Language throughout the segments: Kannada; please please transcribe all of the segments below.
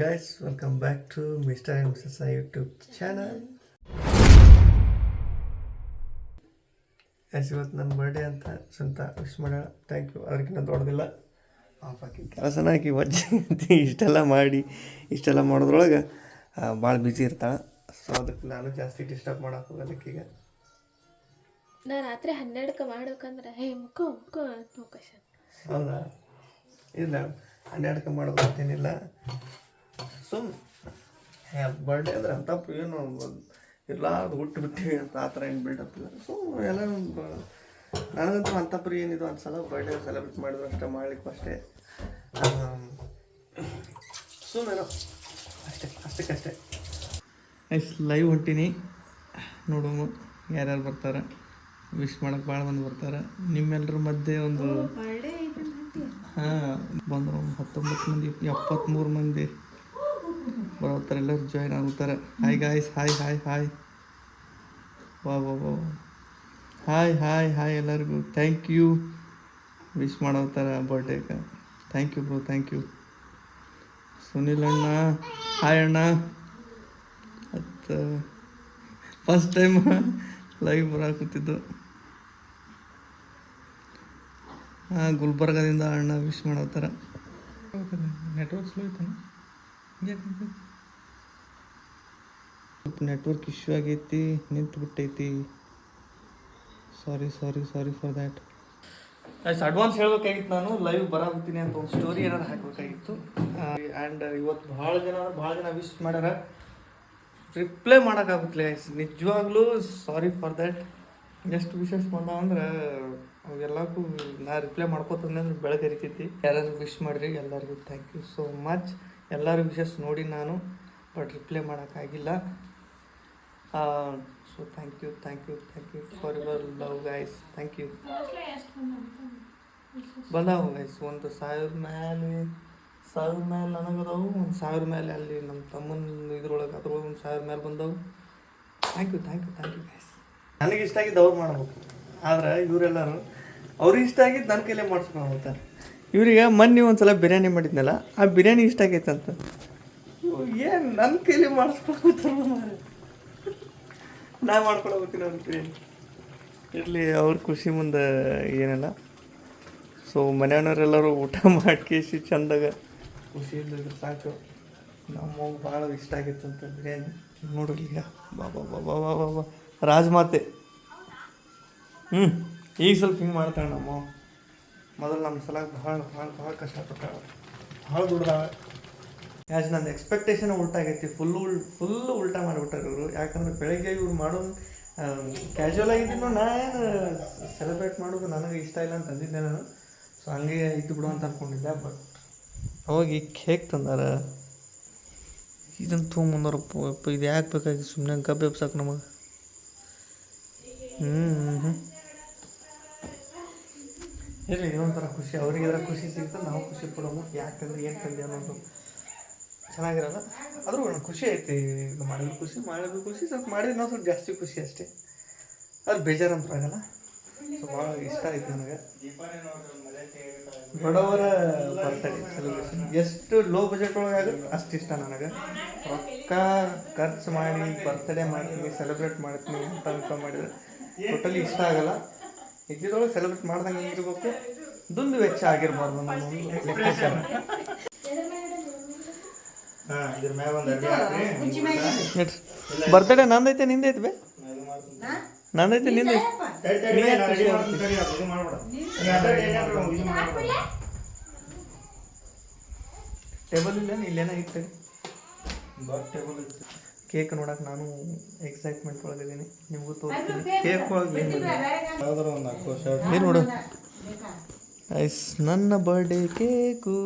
Guys welcome back to mister Mrs. I YouTube channel yes ಇವತ್ತು ನನ್ನ ಬರ್ಡೇ ಅಂತ ಸ್ವಂತ ವಿಶ್ ಮಾಡೋಣ. ಥ್ಯಾಂಕ್ ಯು ಅದಕ್ಕಿಂತ ದೊಡ್ಡದಿಲ್ಲ. ಪಾಪಾಕಿ ಕೆಲಸನ ಹಾಕಿ ವಜ್ಜೆ ಅಂತ ಇಷ್ಟೆಲ್ಲ ಮಾಡಿ ಇಷ್ಟೆಲ್ಲ ಮಾಡೋದ್ರೊಳಗೆ ಭಾಳ ಬ್ಯುಸಿ ಇರ್ತಾಳೆ. ಸೊ ಅದಕ್ಕೆ ನಾನು ಜಾಸ್ತಿ ಡಿಸ್ಟರ್ಬ್ ಮಾಡಕ್ಕೆ ಈಗ ನಾ ರಾತ್ರಿ ಹನ್ನೆರಡಕ್ಕೆ ಮಾಡ್ಬೇಕಂದ್ರೆ ಹೇ ಮುಖ ಮುಖ ಅಂತ ಹೌದಾ? ಇಲ್ಲ ಹನ್ನೆರಡಕ್ಕೆ ಮಾಡೋದು ಸುಮ್ ಬರ್ಡೇ ಅಂದ್ರೆ ಅಂತ ಏನು ಇಲ್ಲ ಅದು ಹುಟ್ಟು ಬಿಟ್ಟಿವಿ ಅಂತ ಆ ಥರ ಏನು ಬಿಲ್ಡಪ್ ಇಲ್ಲ. ಸೊ ಎಲ್ಲ ನನಗಂತೂ ಅಂಥ ಪ್ರಿ ಏನಿದು ಅನ್ಸಲ್ಲ ಬರ್ಡೇ ಸೆಲೆಬ್ರೇಟ್ ಮಾಡಿದ್ರು ಅಷ್ಟೇ ಮಾಡ್ಲಿಕ್ಕೆ ಅಷ್ಟೇ. ಸುಮ್ಮನೆ ಅಷ್ಟೇ ಅಷ್ಟಕ್ಕಷ್ಟೇ ಎಸ್ ಲೈವ್ ಹೊಂಟೀನಿ. ನೋಡೋಣ ಯಾರ್ಯಾರು ಬರ್ತಾರೆ. ವಿಶ್ ಮಾಡಕ್ಕೆ ಭಾಳ ಮಂದಿ ಬರ್ತಾರೆ. ನಿಮ್ಮೆಲ್ಲರ ಮಧ್ಯೆ ಒಂದು ಹಾಂ ಬಂದರು ಹತ್ತೊಂಬತ್ತು ಮಂದಿ ಎಪ್ಪತ್ತ್ಮೂರು ಮಂದಿ. ಬರ್ತಾರೆ ಎಲ್ಲರೂ ಜಾಯ್ನ್ ಆಗುತ್ತಾರೆ hi guys hi hi hi ವಾ ವಾ ವಾ ಹಾಯ್ ಹಾಯ್ ಹಾಯ್ ಎಲ್ಲರಿಗೂ. ಥ್ಯಾಂಕ್ ಯು ವಿಶ್ ಮಾಡೋತಾರೆ ಬರ್ಡೇಗೆ thank you bro thank you Sunil ಅಣ್ಣ ಹಾಯ್ ಅಣ್ಣ. ಮತ್ತು ಫಸ್ಟ್ ಟೈಮ್ ಲೈವ್ ಬರಾಕುತ್ತಿದ್ದು. ಹಾಂ, ಗುಲ್ಬರ್ಗದಿಂದ ಅಣ್ಣ ವಿಶ್ ಮಾಡತ್ತಾರ ನೆಟ್ವರ್ಕ್ ಸ್ಲೋ ಐತಾನ? ಸ್ವಲ್ಪ ನೆಟ್ವರ್ಕ್ ಇಶ್ಯೂ ಆಗೈತಿ ನಿಂತು ಬಿಟ್ಟೈತಿ sorry sorry sorry for that ಆಯ್ತು ಅಡ್ವಾನ್ಸ್ ಹೇಳ್ಬೇಕಾಗಿತ್ತು ನಾನು ಲೈವ್ ಬರಾಗುತ್ತೀನಿ ಅಂತ ಒಂದು ಸ್ಟೋರಿ ಏನಾರು ಹಾಕಬೇಕಾಗಿತ್ತು. ಆ್ಯಂಡ್ ಇವತ್ತು ಭಾಳ ಜನ ಭಾಳ ಜನ ವಿಶ್ ಮಾಡ್ಯಾರ. ರಿಪ್ಲೈ ಮಾಡೋಕ್ಕಾಗುತ್ತಲೆ ನಿಜವಾಗ್ಲೂ ಸಾರಿ ಫಾರ್ ದ್ಯಾಟ್ ಎಷ್ಟು ಬಂದಾವ ಅಂದ್ರೆ ಅವೆಲ್ಲಕ್ಕೂ ನಾ ರಿಪ್ಲೈ ಮಾಡ್ಕೋತಂದ್ರೆ ಅಂದ್ರೆ ಬೆಳಗ್ಗೆ ಇರ್ತೈತಿ ಯಾರು ವಿಶ್ ಮಾಡಿರಿ, ಎಲ್ಲರಿಗೂ ಥ್ಯಾಂಕ್ ಯು ಸೋ ಮಚ್ ಎಲ್ಲರೂ ವಿಶಸ್ ನೋಡಿ ನಾನು ಬಟ್ ರಿಪ್ಲೈ ಮಾಡೋಕ್ಕಾಗಿಲ್ಲ. So thank you thank you thank you for your love guys thank you ಬಂದಾವು guys ಒಂದು ಸಾವಿರ ಮೇಲೆ ಸಾವಿರ ಮೇಲೆ ನನಗದಾವು ಒಂದು ಸಾವಿರ ಮೇಲೆ ಅಲ್ಲಿ ನಮ್ಮ ತಮ್ಮನ ಇದ್ರೊಳಗೆ ಅದ್ರೊಳಗೆ ಒಂದು ಸಾವಿರ ಮೇಲೆ ಬಂದವು. Thank you thank you thank you guys ನನಗೆ ಇಷ್ಟ ಆಗಿದ್ದು ಅವ್ರು ಮಾಡ್ಬೇಕು. ಆದ್ರೆ ಇವರೆಲ್ಲರೂ ಅವ್ರಿಗೆ ಇಷ್ಟ ಆಗಿದ್ದು ನನ್ನ ಕೈಲೇ ಮಾಡಿಸ್ಕೊಂಡು ಇವ್ರಿಗೆ ಮೊನ್ನೆ ಒಂದು ಸಲ ಬಿರಿಯಾನಿ ಮಾಡಿದ್ನಲ್ಲ ಆ ಬಿರಿಯಾನಿ ಇಷ್ಟ ಆಗೈತಂತ. ಏನು ನನ್ನ ಕೈಲಿ ಮಾಡಿಸ್ಕೊಳ್ತಾರೆ ನಾ ಅವ್ರ ಬಿರಿಯಾನಿ ಇರಲಿ ಅವ್ರ ಖುಷಿ ಮುಂದೆ ಏನಿಲ್ಲ. ಸೊ ಮನೆಯವರೆಲ್ಲರೂ ಊಟ ಮಾಡ್ಕೇಸಿ ಚಂದಾಗ. ಖುಷಿಯಿಂದ ಇದ್ರೆ ಸಾಕು. ನಮ್ಮ ಭಾಳ ಇಷ್ಟ ಆಗಿತ್ತು ಅಂತ ಬಿರಿಯಾನಿ. ನೋಡ್ರಿ ಈಗ. ಬಾಬಾ ಬಾ ಬಾ ಬಾ ಬಾ ಬಾ ಬಾ. ರಾಜಮಾತೆ. ಹ್ಞೂ ಈಗ ಸ್ವಲ್ಪ ಹಿಂಗೆ ಮಾಡ್ತಾಳೆ ನಮ್ಮ ಮೊದಲು ನಮ್ಮ ಸಲ ಭಾಳ ಭಾಳ ಭಾಳ ಕಷ್ಟಪಟ್ಟಾಳ ಭಾಳ ದುಡ್ದಾಳ. ಯಾಕೆ ನನ್ನ ಎಕ್ಸ್ಪೆಕ್ಟೇಷನ್ ಉಲ್ಟಾಗೈತಿ ಫುಲ್ಲು ಫುಲ್ ಉಲ್ ಫುಲ್ ಉಲ್ಟಾ ಮಾಡಿಬಿಟ್ಟಾರೆ ಇವರು. ಯಾಕಂದ್ರೆ ಬೆಳಗ್ಗೆ ಇವ್ರು ಮಾಡೋ ಕ್ಯಾಶುವಲ್ ಆಗಿದ್ದೀನಿ ನಾ ಏನು ಸೆಲೆಬ್ರೇಟ್ ಮಾಡೋದು ನನಗೆ ಇಷ್ಟ ಇಲ್ಲ ಅಂತ ಅಂದಿದ್ದೆ ನಾನು. ಸೊ ಹಂಗೆ ಇದ್ದು ಬಿಡು ಅಂತ ಅಂದ್ಕೊಂಡಿದ್ದೆ ಬಟ್ ಹೋಗಿ ಕೇಕ್ ತಂದಾರ. ಇದನ್ನು ತೊಗೊಂಬಂದಾರಪ್ಪ ಇದು ಯಾಕೆ ಬೇಕಾಗಿ ಸುಮ್ಮನೆ ಗಬ್ಬೆ ಎಬ್ಸಕ್ಕೆ ನಮಗೆ. ಹ್ಞೂ ಹ್ಞೂ ಇರಲಿ, ಇದೊಂಥರ ಖುಷಿ. ಅವ್ರಿಗೆ ಖುಷಿ ಸಿಗ್ತದೆ, ನಾವು ಖುಷಿ ಪಡೋಮು ಯಾಕಂದ್ರೆ ಏನು ತಂದೆ ಅನ್ನೋದು ಚೆನ್ನಾಗಿರಲ್ಲ. ಆದರೂ ಒಂದು ಖುಷಿ ಐತಿ ಇದು ಮಾಡಿದ್ರು ಖುಷಿ ಮಾಡಿದ್ರು ಖುಷಿ, ಸ್ವಲ್ಪ ಮಾಡಿದ್ರೆ ನಾವು ಸ್ವಲ್ಪ ಜಾಸ್ತಿ ಖುಷಿ ಅಷ್ಟೇ. ಅದು ಬೇಜಾರಂತ ಆಗಲ್ಲ ಸೊ ಭಾಳ ಇಷ್ಟ ಆಯ್ತು ನನಗೆ. ಬಡವರ ಬರ್ತಡೇ ಸೆಲೆಬ್ರೇಷನ್ ಎಷ್ಟು ಲೋ ಬಜೆಟ್ ಒಳಗೆ ಆಗುತ್ತೆ ಅಷ್ಟು ಇಷ್ಟ ನನಗೆ. ರೊಕ್ಕ ಖರ್ಚು ಮಾಡಿ ಬರ್ತಡೇ ಮಾಡ್ತೀನಿ ಸೆಲೆಬ್ರೇಟ್ ಮಾಡ್ತೀನಿ ಅಂತ ಅನ್ಕೊಂಡು ಮಾಡಿದ್ರೆ ಟೋಟಲಿ ಇಷ್ಟ ಆಗಲ್ಲ. ಇದ್ದಿದ್ದೊಳಗೆ ಸೆಲೆಬ್ರೇಟ್ ಮಾಡ್ದಂಗೆ ಇರಬೇಕು ದುಂದು ವೆಚ್ಚ ಆಗಿರ್ಬಾರ್ದು ನಮ್ಮ ಲೆಕ್ಕಾಚಾರ. ಬರ್ತಡೇ ನಂದೈತೆ ನಿಂದೈತೆ ಬೇ? ನಂದೈತೆ ನಿಂದೈತೆ? ಟೇಬಲ್ ಇಲ್ಲ ಇಲ್ಲೇನ? ಇತ್ತು. ಕೇಕ್ ನೋಡಕ್ಕೆ ನಾನು ಎಕ್ಸೈಟ್ಮೆಂಟ್ ಒಳಗಿದ್ದೀನಿ. ನಿಮಗೂ ತೋರಿಸ್ತೀನಿ. ಕೇಕ್ ಒಳಗೆ ಏನು ನೋಡು. ಐಸ್ ನನ್ನ ಬರ್ಡೇ ಕೇಕು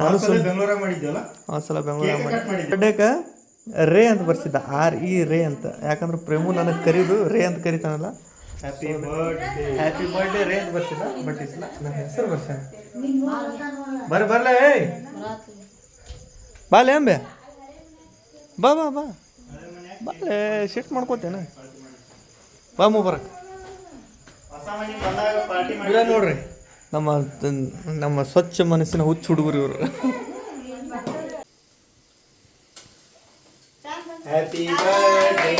ನಾನು ಬೆಂಗಳೂರಾಗ ಮಾಡಿದ್ವಲ್ಲ ಸಲ ಬೆಂಗಳೂರು ಬರ್ಡೇಕ ರೇ ಅಂತ ಬರ್ಸಿದ್ದ ಆರ್ ಇ ರೇ ಅಂತ. ಯಾಕಂದ್ರೆ ಪ್ರೇಮು ನನಗೆ ಕರೀದು ರೇ ಅಂತ ಕರಿತಾನಲ್ಲ. ಹ್ಯಾಪಿ ಬರ್ಡೇ ಹ್ಯಾಪಿ ಬರ್ಡೇ ರೇ ಅಂತ ಬರ್ಸಿದ್ದ ಬಟ್ ಈ ಸಲ ನನ್ನ ಹೆಸರು ಬರ್ಸ್ಯಾನ ಬರ ಬರ್ಲ ಏಯ್. ಬಾಲೆ ಅಂಬೆ. ಬಾ ಬಾ ಬಾ. ಬಾಲೆ ಶಿಫ್ಟ್ ಮಾಡ್ಕೋತೇನೆ. ಬಾ ಮುಬರಕ್ ಬರಕ್ಕೆ ನೋಡ್ರಿ. ನಮ್ಮ ನಮ್ಮ ಸ್ವಚ್ಛ ಮನಸ್ಸಿನ ಹುಚ್ಚು ಹುಡುಗರು ಇವರು. ಹ್ಯಾಪಿ ಬರ್ಡೇ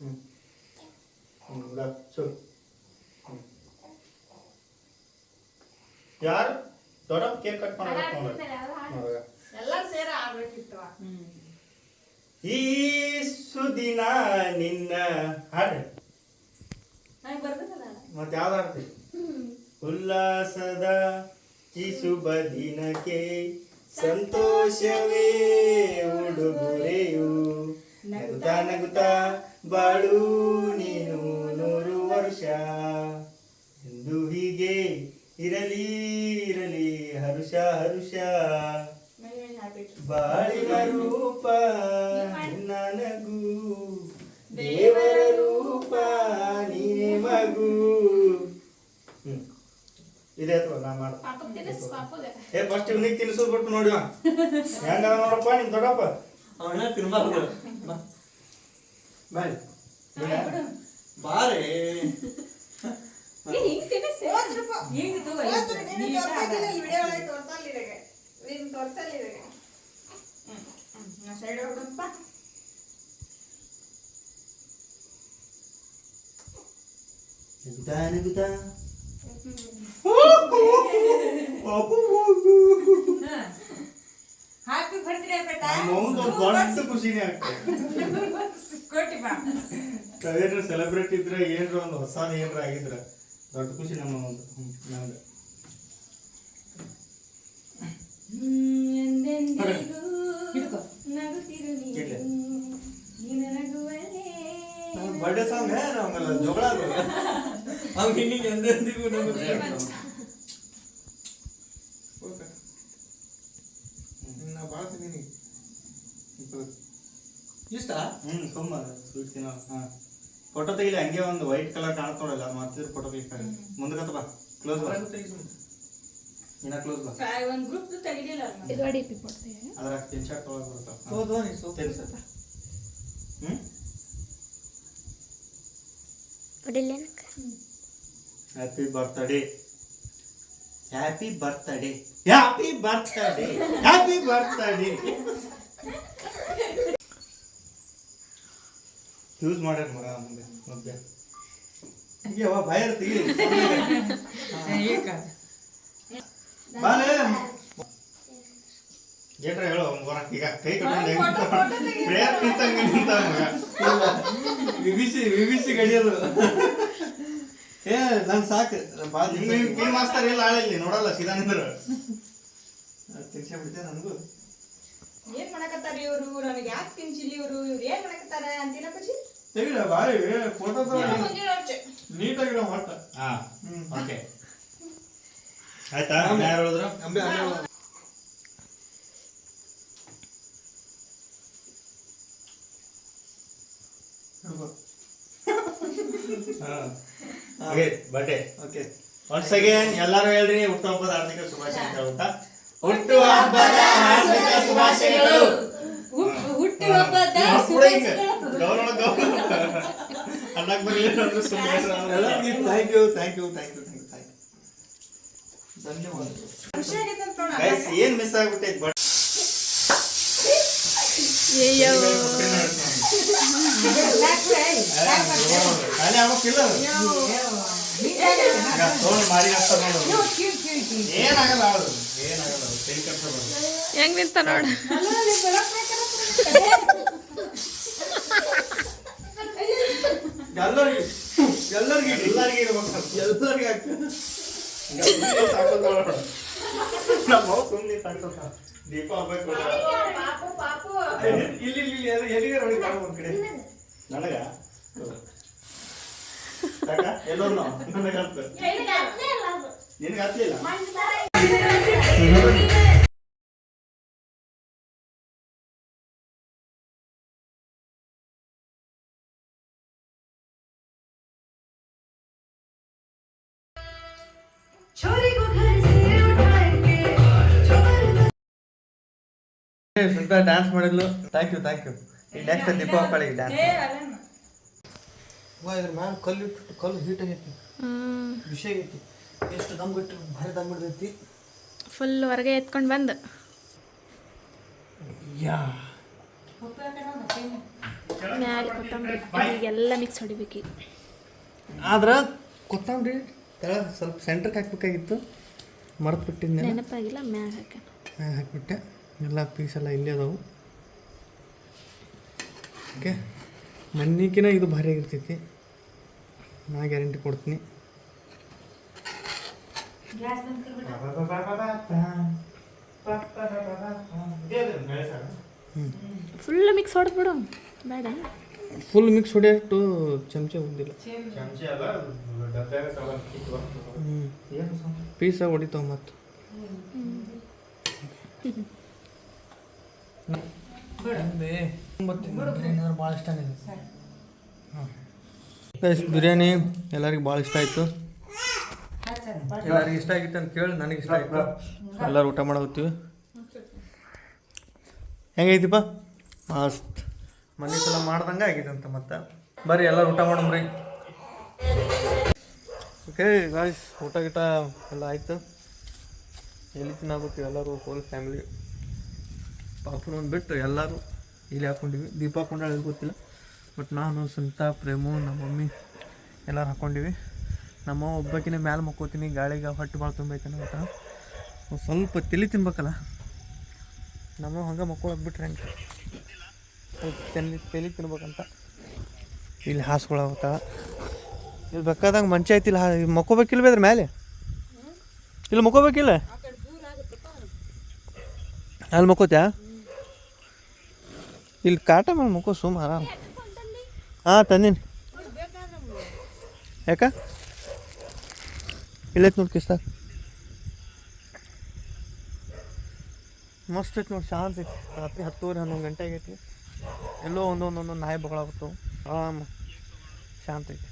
ಹ್ಞೂ ಹ್ಞೂ ಚು ಯಾರು? ದೊಡ್ಡ ಕೇಕ್ ಕಟ್ ಮಾಡಬೇಕು ನೋಡ್ರಿ. ಎಲ್ಲರೂ ಸೇರ ಆಗ್ಬೇಕಿತ್ತು ಈ ಸುದಿನ ನಿನ್ನ ಹಾಡ್ರಿ. ಮತ್ತೆ ಯಾವ್ದು ಹಾಡ್ತಿ ಉಲ್ಲಾಸದ ಈ ಶುಭ ದಿನಕ್ಕೆ ಸಂತೋಷವೇ ಉಡುಗೊರೆಯು. ನಗುತ್ತಾ ನಗುತ್ತಾ ಬಾಳು ನೀನು ನೂರು ವರ್ಷ. ಎಂದು ಹೀಗೆ ಇರಲಿ ಇರಲಿ ಹರುಷ ಹರುಷ. ಬಾಳಿನ ರೂಪ ನನಗೂ ನಗು. ದೇವರ ರೂಪ ನೀನೆ ಮಗು. ಹ್ಮ್. ಇದೆ ಅಥವಾ ನಾ ಮಾಡ. ಏ ಫಸ್ಟ್ ಇವನಿಗೆ ತಿನ್ಸೋದು ಬಿಟ್ಟು ನೋಡಿ. ಅವ. ಹೆಂಗ ನೋಡಪ್ಪ ನಿಮ್ ದೊಡ್ಡಪ್ಪ? ಅವನ ತಿನ್ಬಾರ್ದು. ಬಾ. ಬಾಯ್. ಬಾರೇ. ಹಿಂಗ್ ಹ್ಯಾಪಿ ಬರ್ತ್ಡೇ ಬೇಟ ಒಂದು ದೊಡ್ಡ ಖುಷಿನೇ ಆಗ್ತದೆ ಕೋಟಿ ಬಾ. ಸೆಲೆಬ್ರೇಟ್ ಇದ್ರೆ ಏನ್ರ ಒಂದು ಹೊಸ ಏನ್ರ ಆಗಿದ್ರ ದೊಡ್ಡ ಖುಷಿ ನಮ್ಮ ಒಂದು ನಮ್ಗೆ. ಬರ್ಡೇ ಸಾಂಗ್ ಆಮೇಲೆ ಜೋಗಳ ಅವ್ನಿಗೆ ಹಿಂಗೆ ಎಂದೆಂದಿಗೂ ನಮಗೆ ನಾ ಭಾಳ ತಿಂದೀನಿ. ಇಷ್ಟ? ಹ್ಮ್ ತುಂಬ. ಸ್ವೀಟ್ ತಿನ್ನೋ ಹಾ. ಫೋಟೋ ತೆಗಿಲಿ ಹಂಗೆ ಒಂದು ವೈಟ್ ಕಲರ್ ಕಾಣ್ತೋಡಲ್ಲ ಮತ್ತೆ ಫೋಟೋ ತೆಗಿತಾರೆ. ಮುಂದಕ್ಕೆ ಬಾ. ಕ್ಲೋಸ್ ಬಾ. ಇನ್ನ ಕ್ಲೋಸ್ ಬಾ. ಒಂದು ಗ್ರೂಪ್ ತೆಗಿಲಿಲ್ಲ ಇದು ಅಡಿ ಪಿ ಮಾಡ್ತೀವಿ ಅದರ ತಿನ್ ಶಾಟ್ ತೊಗೊಳಕ್ ಬರುತ್ತೆ? ಹೌದು ನೀ ಸೋಪ್. ತಿನ್ಸ ಹ್ಮ್? ಹೊಡಿಲೇನಕ್ಕ happy birthday happy birthday happy birthday happy birthday use ಮಾಡ್ಯಾರ ಮಗ ಮುಂದೆ ಮಧ್ಯ ಹೀಗೆ ಅವ ಭಯ ತೆಗಿ ಬಾಲೆ ಏನ್ರ ಹೇಳೋ ಅವ್ನ್ ಬರಾಕ್ ಈಗ ಕೈ ಕಟ್ಕೊಂಡು ಪ್ರೇಯರ್ ನಿಂತಂಗ ನಿಂತ ಮಗ. ವಿಭಿಸಿ ವಿಭಿಸಿ ಗಡಿಯೋದು ಏ ನನ್ ಸಾಕು. ಪಿ ಮಾಸ್ತರ್ ಎಲ್ಲ ಆಳಿಲ್ಲಿ ನೋಡಲ್ಲ ಸೀದಾ ನಿಂದ್ರು ತಿನ್ಸೇ ಬಿಡ್ತೆ ನನಗೂ? ಏನ್ ಮಾಡಕತ್ತಾರ ಇವರು? ನನಗೆ ಯಾಕೆ ತಿನ್ಸಿಲ್ಲ ಇವರು? ಇವ್ರು ಏನ್ ಮಾಡಕತ್ತಾರ ಅಂತಿಲ್ಲ ಖುಷಿ ತೆಗಿಲ ಬಾರಿ ಫೋಟೋ ನೀಟಾಗಿರೋ ಮಟ್ಟ ಹಾ ಹ್ಮ್. ಓಕೆ. ಆಯ್ತಾ? ಯಾರು ಹೇಳಿದ್ರು? ಅಂಬೆ Ambe okay birthday okay once again ಎಲ್ಲರೂ ಹೇಳ್ರಿ ಹುಟ್ಟುಹಬ್ಬದ ಹಾರ್ದಿಕ ಶುಭಾಶಯ ಅಂತ ಹುಟ್ಟು ಹಬ್ಬದ ಹಾರ್ದಿಕ ಶುಭಾಶಯಗಳು. ಹುಟ್ಟು ಹಬ್ಬದ ಅನ್ನಕ್ ಬರಲಿಲ್ಲ thank you thank you thank you thank you ಧನ್ಯವಾದಗಳು. ಗೈಸ್ ಏನ್ ಮಿಸ್ ಆಗ್ಬಿಟ್ಟೈತೆ ಬಟ್ ಖಾಲಿ ಹೆಂಗ್ ನಿಂತ ನೋಡ ಎಲ್ಲರಿಗೂ ಎಲ್ಲರಿಗೆ ಇರ್ಬೇಕು ಎಲ್ಲರಿಗೂ ಆಗ್ತದೆ ನಮ್ಮ ಸುಮ್ಮನೆ ತಾಕೋತ ದೀಪ ಹಬ್ಬಕ್ಕೆ ಇಲ್ಲಿ ಇಲ್ಲಿ ಇಲ್ಲಿ ಎಲ್ಲಿಗೆ ನೋಡಿ ಒಂದ್ ಕಡೆ. ನನಗ? ನಾವು ನನಗಂತ. ನಿನಗೆ ಹತ್ಲಿಲ್ಲ ಸುಂತ ಡ್ಯಾನ್ಸ್ ಮಾಡಿದ್ಲು. ಥ್ಯಾಂಕ್ ಯು ಥ್ಯಾಂಕ್ ಯು ಈಗ ನೆಕ್ಸ್ಟ್ ದೀಪಾವಳಿಗೆ ಡ್ಯಾನ್ಸ್ ಇದ್ರ ಮ್ಯಾಲ ಕಲ್ಲು ಇಟ್ಟು ಕಲ್ಲು ಹೀಟ್ ಆಗೈತಿ. ವಿಷಯ ಆಗೈತಿ. ಎಷ್ಟು ದಮ್ ಬಿಟ್ಟು ಭಾರಿ ದಮ್ ಬಿಡ್ತೈತಿ ಫುಲ್ ಹೊರಗೆ ಎತ್ಕೊಂಡು ಬಂದು. ಯಾ. ಮ್ಯಾಲೆ ಕೊತ್ತಂಬರಿ ಎಲ್ಲ ಮಿಕ್ಸ್ ಹೊಡಿಬೇಕು. ಆದ್ರೆ ಕೊತ್ತಂಬರಿ ತಳ ಸ್ವಲ್ಪ ಸೆಂಟ್ರಿಗೆ ಹಾಕ್ಬೇಕಾಗಿತ್ತು. ಮರ್ತು ಬಿಟ್ಟಿದ್ದೆ ನೆನಪಾಗಿಲ್ಲ ಮ್ಯಾಗ ಹಾಕ ಹಾಕ್ಬಿಟ್ಟೆ. ಎಲ್ಲ ಪೀಸ್ ಎಲ್ಲ ಇಲ್ಲೇ ಅದಾವು. ಓಕೆ ಮಣ್ಣಿಕಿನ ಇದು ಭಾರಿ ಆಗಿರ್ತೈತಿ. ನಾ ಗ್ಯಾರಂಟಿ ಕೊಡ್ತೀನಿ. ಫುಲ್ ಮಿಕ್ಸ್ ಹೊಡೆದ್ಬಿಡು ಬೇಡ. ಫುಲ್ ಮಿಕ್ಸ್ ಹೊಡೆಯಷ್ಟು ಚಮಚ ಹೊಂದಿಲ್ಲ? ಪೀಸ ಹೊಡಿತಾವ ಮತ್ತು. ಭಾಳ ಇಷ್ಟ ಬಿರಿಯಾನಿ ಎಲ್ಲರಿಗೂ ಭಾಳ ಇಷ್ಟ ಆಯಿತು. ಎಲ್ಲರಿಗೂ ಇಷ್ಟ ಆಗಿತ್ತು ಅಂತ ಕೇಳಿ ನನಗೆ ಇಷ್ಟ ಆಯಿತು. ಎಲ್ಲರೂ ಊಟ ಮಾಡತ್ತೀವಿ ಹೆಂಗೈತಿಪ್ಪ? ಮಸ್ತ್. ಮನೆ ಸಲ ಮಾಡ್ದಂಗೆ ಅಂತ ಮತ್ತೆ. ಬರ್ರಿ, ಎಲ್ಲರೂ ಊಟ ಮಾಡಮ್ರಿ ಓಕೆ ಗಾಯ್ಸ್ ಊಟ ಗಿಟ ಎಲ್ಲ ಆಯಿತು. ಎಲ್ಲಿ ತಿನ್ನಾಗುತ್ತೆ ಎಲ್ಲರೂ ಫುಲ್ ಫ್ಯಾಮಿಲಿ ಪಾಪನ ಒಂದು ಬಿಟ್ಟು ಎಲ್ಲರೂ ಇಲ್ಲಿ ಹಾಕ್ಕೊಂಡಿವಿ ದೀಪ ಹಾಕೊಂಡಾಳೆ ಗೊತ್ತಿಲ್ಲ. ಬಟ್ ನಾನು ಸುಂತ ಪ್ರೇಮು, ನಮ್ಮ ಮಮ್ಮಿ ಎಲ್ಲರೂ ಹಾಕ್ಕೊಂಡಿವಿ ನಮ್ಮ ಒಬ್ಬಕಿನ ಮ್ಯಾಲೆ ಮಕ್ಕೋತೀನಿ. ಗಾಳಿಗೆ ಹೊಟ್ಟೆ ಭಾಳ ತುಂಬೈತಾನೆ ಅಂತ ಸ್ವಲ್ಪ ತಲೆ ತಿನ್ಬೇಕಲ್ಲ? ನಮ್ಮ ಹಂಗೆ ಮಕ್ಕೊಳಕ್ಕೆ ಬಿಟ್ರೆ ಹೆಂಗೆ? ತಲೆ ತಲೆ ತಿನ್ಬೇಕಂತ. ಇಲ್ಲಿ ಹಾಸ್ಕೊಳತ್ತ ಇಲ್ಲಿ ಬೇಕಾದಂಗೆ ಮಂಚ ಹಾ ಮಕ್ಕೋಬೇಕಿಲ್ಲ ಬೇದ್ರ ಮೇಲೆ ಇಲ್ಲಿ ಮಕ್ಕೋಬೇಕಿಲ್ಲ? ಅಲ್ಲಿ ಮಕ್ಕೋತ್ಯಾ? ಇಲ್ಲಿ ಕಾಟ ಮೇಲೆ ಮುಖ ಸುಮ್ಮ ಆರಾಮ್ ಹಾಂ, ತಂದೀನಿ. ಯಾಕ? ಇಲ್ಲೈತೆ ನೋಡಿ ಕಿಸ್ತ ಮಸ್ತ್ ಐತೆ ನೋಡಿ, ಶಾಂತ ಐತಿ ರಾತ್ರಿ ಹತ್ತುವರೆ, ಹನ್ನೊಂದು ಗಂಟೆ ಆಗೈತಿ. ಎಲ್ಲೋ ಒಂದೊಂದು ಒಂದೊಂದು ನಾಯಿ ಬಗಳಾಗ್ತಾವೆ ಆರಾಮ. ಶಾಂತ ಐತಿ